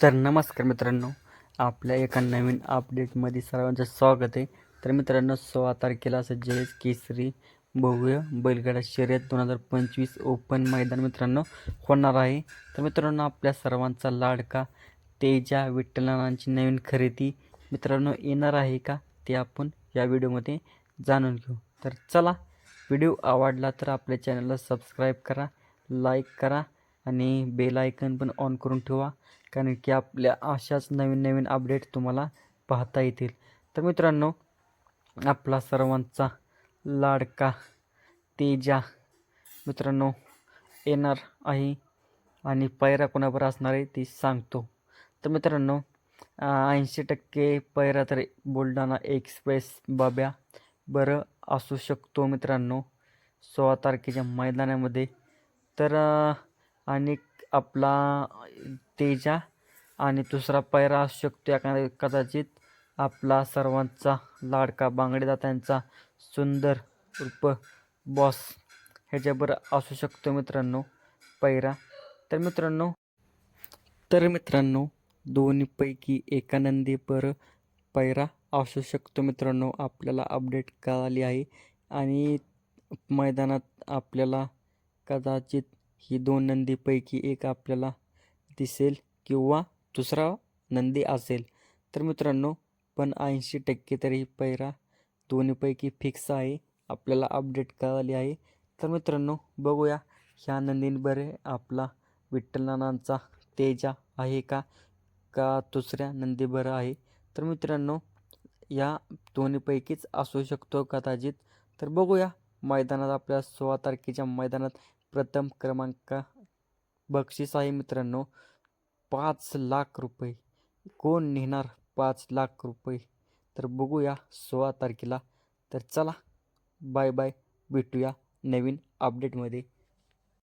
तर नमस्कार मित्रांनो आपल्या एका नवीन अपडेटमध्ये सर्वांचं स्वागत आहे. तर मित्रांनो सोळा तारखेला जय केसरी भव्य बैलगाडा शर्यत दोन हजार पंचवीस ओपन मैदान मित्रांनो होणार आहे. तर मित्रांनो आपल्या सर्वांचा लाडका तेजा विठ्ठलनांची नवीन खरेदी मित्रांनो येणार आहे का ते आपण या व्हिडिओमध्ये जाणून घेऊ. तर चला व्हिडिओ आवडला तर आपल्या चॅनलला सबस्क्राईब करा लाईक करा आणि बेल आयकन पण ऑन करून ठेवा कारण की आपल्या अशाच नवीन नवीन अपडेट तुम्हाला पाहता येतील. तर मित्रांनो आपला सर्वांचा लाडका तेजा मित्रांनो येणार आहे आणि पैरा कोणावर असणार आहे ती सांगतो. तर मित्रांनो ऐंशी टक्के पैरा तर बुलढाणा एक्सप्रेस बाब्या बरं असू शकतो मित्रांनो. सोळा तारखेच्या मैदानामध्ये तर आणि आपला तेजा आणि दुसरा पैरा असू शकतो एखादा कदाचित आपला सर्वांचा लाडका बांगडेदा त्यांचा सुंदर उर्फ बॉस ह्याच्याबरोबर असू शकतो मित्रांनो पैरा. तर मित्रांनो तर मित्रांनो दोन्हीपैकी एका नंदीपर पैरा असू शकतो मित्रांनो आपल्याला अपडेट कळाली आहे. आणि मैदानात आपल्याला कदाचित ही दोन नंदीपैकी एक आपल्याला दिसेल किंवा दुसरा नंदी असेल. तर मित्रांनो पण ऐंशी टक्के तरी पैरा दोन्हीपैकी फिक्स आहे. आपल्याला अपडेट कळाली आहे. तर मित्रांनो बघूया ह्या नंदींबरे आपला विठ्ठलनानांचा तेजा आहे का? का दुसऱ्या नंदी बरं आहे? तर मित्रांनो या दोन्हीपैकीच असू शकतो कदाचित. तर बघूया मैदानात आपल्या सोळा तारखेच्या मैदानात प्रथम क्रमांक. बक्षीस आहे मित्रांनो. पाच लाख रुपये. कोण नेणार पाच लाख रुपये? तर बघूया सोळा तारखेला. तर चला बाय बाय भेटूया नवीन अपडेटमध्ये